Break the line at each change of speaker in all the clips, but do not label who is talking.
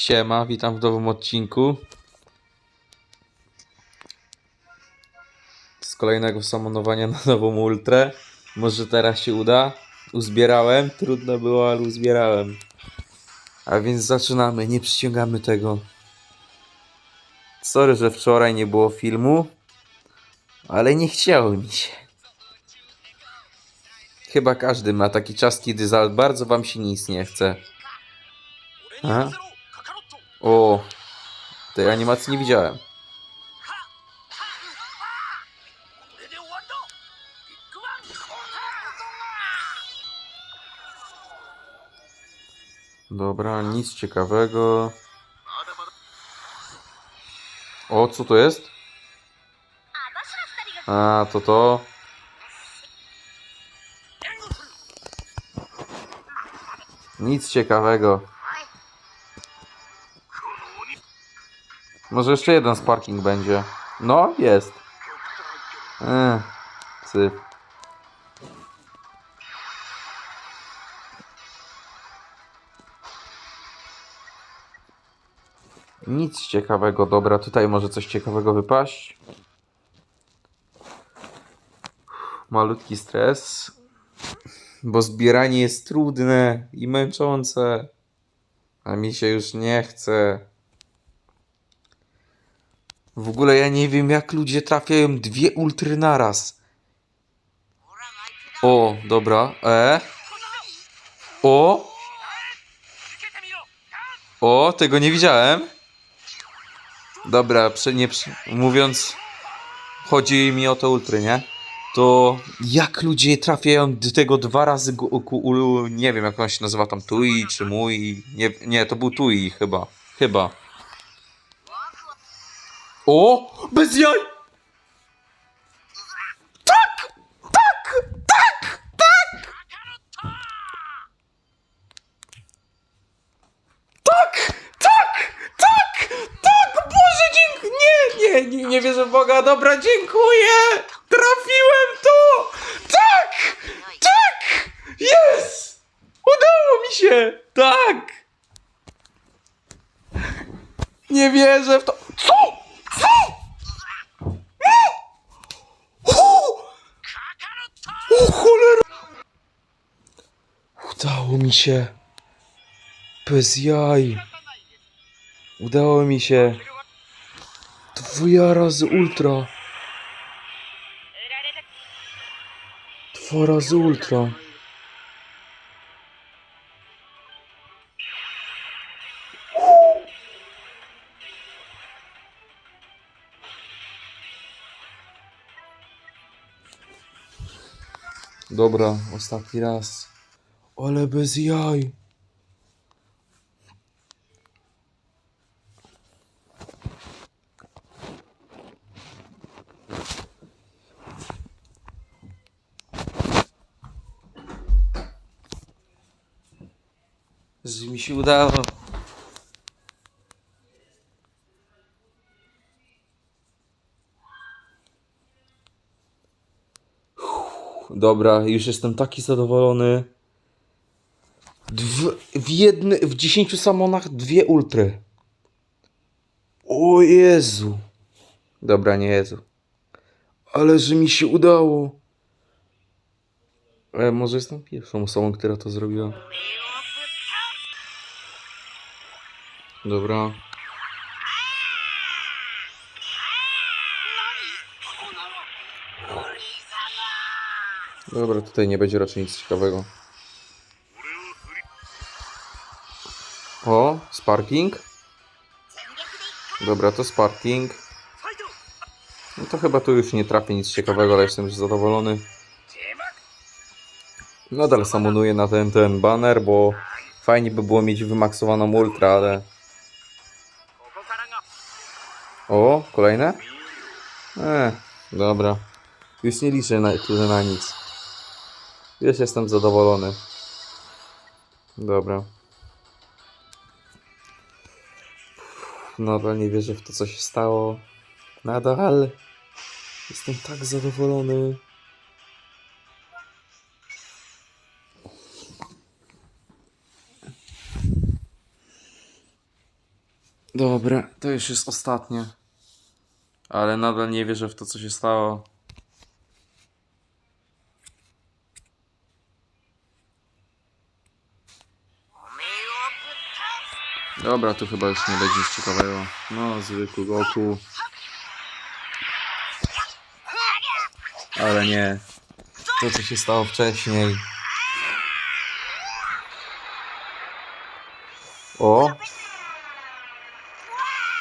Siema, witam w nowym odcinku. Z kolejnego samonowania na nową ultrę. Może teraz się uda. Uzbierałem, trudno było, ale uzbierałem. A więc zaczynamy, nie przyciągamy tego. Sorry, że wczoraj nie było filmu, ale nie chciało mi się. Chyba każdy ma taki czas, kiedy za bardzo wam się nic nie chce. A? O, tej animacji nie widziałem. Dobra, nic ciekawego. O, co to jest? A, to to. Nic ciekawego. Może jeszcze jeden sparking będzie. No, jest. Eee, syf. Nic ciekawego. Dobra, tutaj może coś ciekawego wypaść. Malutki stres. Bo zbieranie jest trudne i męczące. A mi się już nie chce. W ogóle ja nie wiem jak ludzie trafiają dwie ultry naraz. O, dobra. E. O. O, tego nie widziałem. Dobra, nie, mówiąc, chodzi mi o te ultry, nie? To jak ludzie trafiają do tego dwa razy, gu- ulu, nie wiem jak on się nazywa tam, Tui czy mój, nie, nie, to był Tui chyba, chyba. O! Bez jaj! Tak! Tak! Tak! Tak! Tak! Tak! Tak! Tak! Boże, dziękuję! Nie, nie, nie, nie wierzę w Boga. Dobra, dziękuję! Trafiłem to! Tak! Tak! Jest! Udało mi się! Tak! Nie wierzę w to. Co? Cholera! Udało mi się. Bez jaj. Udało mi się. Dwa razy ultra. Dwa razy ultra. Dobra, ostatni raz. Ale bez jaj. Mi się udało. Dobra, już jestem taki zadowolony. Dw w, jedny, w 10 samonach dwie ultry. O Jezu. Dobra, nie Jezu. Ale że mi się udało. E, może jestem pierwszą osobą, która to zrobiła. Dobra. Dobra, tutaj nie będzie raczej nic ciekawego. O, sparking. Dobra, to sparking. No to chyba tu już nie trafię nic ciekawego, ale jestem już zadowolony. Nadal samonuję na ten, ten banner, bo fajnie by było mieć wymaksowaną ultra, ale... O, kolejne? E, dobra. Już nie liczę na, na nic. Już jestem zadowolony. Dobra. Nadal nie wierzę w to, co się stało. Nadal. Jestem tak zadowolony. Dobra, to już jest ostatnie. Ale nadal nie wierzę w to, co się stało. Dobra, tu chyba już nie będzie nic ciekawego. No, zwykły Goku. Ale nie. To, co się stało wcześniej. O!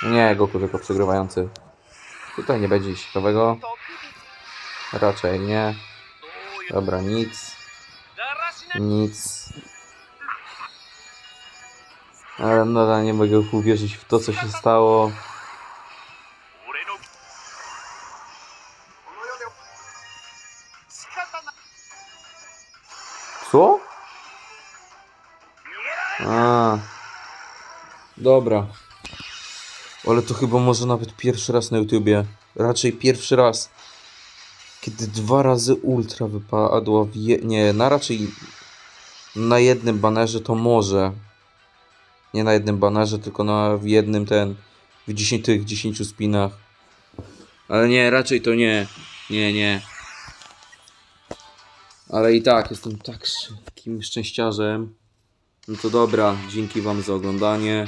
Nie, Goku tylko przegrywający. Tutaj nie będzie nic ciekawego. Raczej nie. Dobra, nic. Nic. Ale nadal nie mogę uwierzyć w to, co się stało. Co? A. Dobra. Ale to chyba może nawet pierwszy raz na YouTubie. Raczej pierwszy raz. Kiedy dwa razy ultra wypadła w je... Nie, na raczej na jednym banerze to może. Nie na jednym banerze, tylko na w jednym ten. W 10 tych 10 spinach. Ale nie, raczej to nie. Nie, nie. Ale i tak, jestem tak takim szczęściarzem. No to dobra, dzięki Wam za oglądanie.